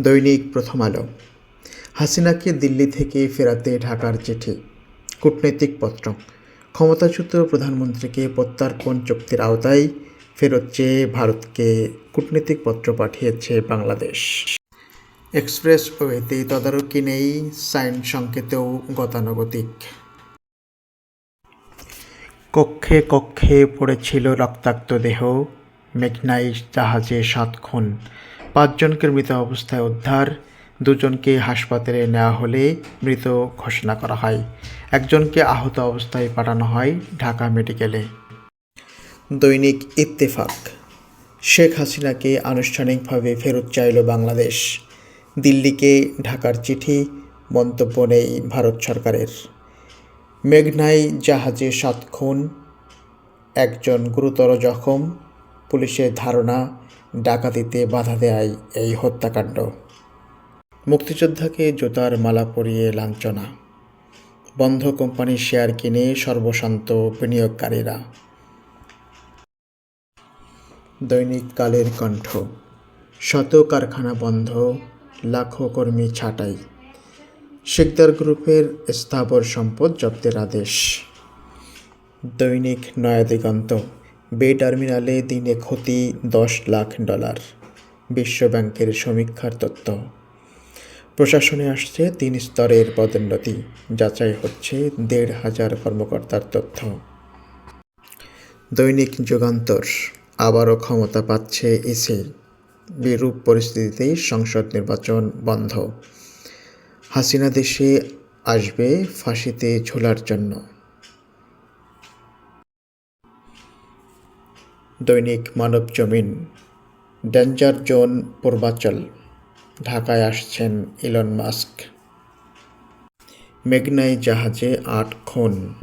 দৈনিক প্রথম আলো। হাসিনাকে দিল্লি থেকে ফেরাতে ঢাকার চিঠি। কূটনৈতিক পত্র। ক্ষমতাচ্যুত প্রধানমন্ত্রীকে প্রত্যার্পণ চুক্তির আওতায় ফেরত চেয়ে ভারতকে কূটনৈতিক পত্র পাঠিয়েছে বাংলাদেশ। এক্সপ্রেস ওয়েতে তদারকি নেই, সাইন সংকেতেও গতানুগতিক। কক্ষে কক্ষে পড়েছিল রক্তাক্ত দেহ মেঘনাই জাহাজে সাত খুন। পাঁচজনকে মৃত অবস্থায় উদ্ধার, দুজনকে হাসপাতালে নেওয়া হলে মৃত ঘোষণা করা হয়। একজনকে আহত অবস্থায় পাঠানো হয় ঢাকা মেডিকেলে। দৈনিক ইত্তেফাক। শেখ হাসিনাকে আনুষ্ঠানিকভাবে ফেরত চাইল বাংলাদেশ। দিল্লিকে ঢাকার চিঠি, মন্তব্য নেই ভারত সরকারের। মেঘনাই জাহাজে সাত খুন, একজন গুরুতর জখম, পুলিশের ধারণা ডাকাতিতে বাধা দেয় এই হত্যাকাণ্ড। মুক্তিযোদ্ধাকে জুতার মালা পরিয়ে লাঞ্ছনা। বন্ধ কোম্পানির শেয়ার কিনে সর্বশান্ত বিনিয়োগকারীরা। দৈনিক কালের কণ্ঠ। শত কারখানা বন্ধ, লাখো কর্মী ছাঁটাই। শিকদার গ্রুপের স্থাবর সম্পদ জব্দের আদেশ। দৈনিক নয়াদিগন্ত। বে টার্মিনালে দিনে ক্ষতি দশ লাখ ডলার বিশ্বব্যাংকের সমীক্ষার তথ্য। প্রশাসনে আসছে তিন স্তরের পদোন্নতি, যাচাই হচ্ছে দেড় হাজার কর্মকর্তার তথ্য। দৈনিক যুগান্তর, আবারও ক্ষমতা পাচ্ছে ইসি বিরূপ পরিস্থিতিতে সংসদ নির্বাচন বন্ধ। হাসিনা দেশে আসবে ফাঁসিতে ঝোলার জন্য। দৈনিক মানব জমিন। Danger zone Purbachal. ঢাকায় আসছেন ইলন মাস্ক। মেঘনাই জাহাজে আট খুন।